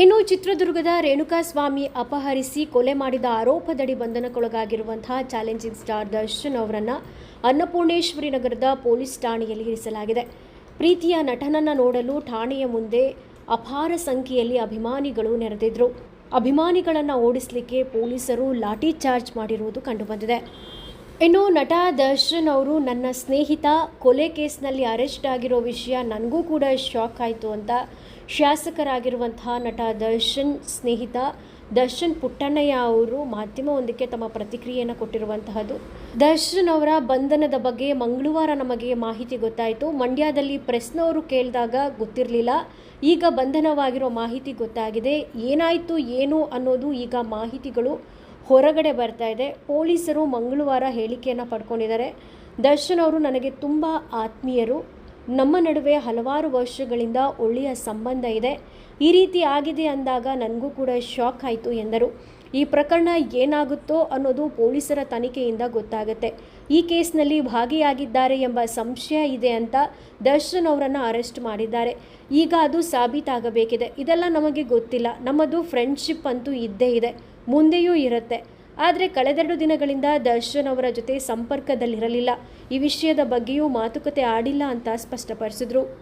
ಇನ್ನು ಚಿತ್ರದುರ್ಗದ ರೇಣುಕಾಸ್ವಾಮಿ ಅಪಹರಿಸಿ ಕೊಲೆ ಮಾಡಿದ ಆರೋಪದಡಿ ಬಂಧನಕ್ಕೊಳಗಾಗಿರುವಂತಹ ಚಾಲೆಂಜಿಂಗ್ ಸ್ಟಾರ್ ದರ್ಶನ್ ಅವರನ್ನು ಅನ್ನಪೂರ್ಣೇಶ್ವರಿ ನಗರದ ಪೊಲೀಸ್ ಠಾಣೆಯಲ್ಲಿ ಇರಿಸಲಾಗಿದೆ. ಪ್ರೀತಿಯ ನಟನನ್ನ ನೋಡಲು ಠಾಣೆಯ ಮುಂದೆ ಅಪಾರ ಸಂಖ್ಯೆಯಲ್ಲಿ ಅಭಿಮಾನಿಗಳು ನೆರೆದಿದ್ದರು ಅಭಿಮಾನಿಗಳನ್ನು ಓಡಿಸಲಿಕ್ಕೆ ಪೊಲೀಸರು ಲಾಠಿ ಚಾರ್ಜ್ ಮಾಡಿರುವುದು ಕಂಡುಬಂದಿದೆ. ಇನ್ನು ನಟ ದರ್ಶನ್ ಅವರು ನನ್ನ ಸ್ನೇಹಿತ, ಕೊಲೆ ಕೇಸ್ನಲ್ಲಿ ಅರೆಸ್ಟ್ ಆಗಿರೋ ವಿಷಯ ನನಗೂ ಕೂಡ ಶಾಕ್ ಆಯಿತು ಅಂತ ಶಾಸಕರಾಗಿರುವಂತಹ ನಟ ದರ್ಶನ್ ಸ್ನೇಹಿತ ದರ್ಶನ್ ಪುಟ್ಟಣ್ಣಯ್ಯ ಅವರು ಮಾಧ್ಯಮವೊಂದಕ್ಕೆ ತಮ್ಮ ಪ್ರತಿಕ್ರಿಯೆಯನ್ನು ಕೊಟ್ಟಿರುವಂತಹದ್ದು. ದರ್ಶನ್ ಅವರ ಬಂಧನದ ಬಗ್ಗೆ ಮಂಗಳವಾರ ನಮಗೆ ಮಾಹಿತಿ ಗೊತ್ತಾಯಿತು. ಮಂಡ್ಯದಲ್ಲಿ ಪ್ರೆಸ್ನವರು ಕೇಳಿದಾಗ ಗೊತ್ತಿರಲಿಲ್ಲ. ಈಗ ಬಂಧನವಾಗಿರೋ ಮಾಹಿತಿ ಗೊತ್ತಾಗಿದೆ. ಏನಾಯಿತು, ಏನು ಅನ್ನೋದು ಈಗ ಮಾಹಿತಿಗಳು ಹೊರಗಡೆ ಬರ್ತಾ ಇದೆ. ಪೊಲೀಸರು ಮಂಗಳವಾರ ಹೇಳಿಕೆಯನ್ನು ಪಡ್ಕೊಂಡಿದ್ದಾರೆ. ದರ್ಶನ್ ಅವರು ನನಗೆ ತುಂಬ ಆತ್ಮೀಯರು. ನಮ್ಮ ನಡುವೆ ಹಲವಾರು ವರ್ಷಗಳಿಂದ ಒಳ್ಳೆಯ ಸಂಬಂಧ ಇದೆ. ಈ ರೀತಿ ಆಗಿದೆ ಅಂದಾಗ ನನಗೂ ಕೂಡ ಶಾಕ್ ಆಯಿತು ಎಂದರು. ಈ ಪ್ರಕರಣ ಏನಾಗುತ್ತೋ ಅನ್ನೋದು ಪೊಲೀಸರ ತನಿಖೆಯಿಂದ ಗೊತ್ತಾಗುತ್ತೆ. ಈ ಕೇಸ್ನಲ್ಲಿ ಭಾಗಿಯಾಗಿದ್ದಾರೆ ಎಂಬ ಸಂಶಯ ಇದೆ ಅಂತ ದರ್ಶನ್ ಅವರನ್ನು ಅರೆಸ್ಟ್ ಮಾಡಿದ್ದಾರೆ. ಈಗ ಅದು ಸಾಬೀತಾಗಬೇಕಿದೆ. ಇದೆಲ್ಲ ನಮಗೆ ಗೊತ್ತಿಲ್ಲ. ನಮ್ಮದು ಫ್ರೆಂಡ್ಶಿಪ್ ಅಂತೂ ಇದ್ದೇ ಇದೆ. ಮುಂದೆಯೂ ಇರುತ್ತೆ. ಆದರೆ ಕಳೆದೆರಡು ದಿನಗಳಿಂದ ದರ್ಶನ್ ಅವರ ಜೊತೆ ಸಂಪರ್ಕದಲ್ಲಿರಲಿಲ್ಲ. ಈ ವಿಷಯದ ಬಗ್ಗೆಯೂ ಮಾತುಕತೆ ಆಡಿಲ್ಲ ಅಂತ ಸ್ಪಷ್ಟಪಡಿಸಿದ್ರು.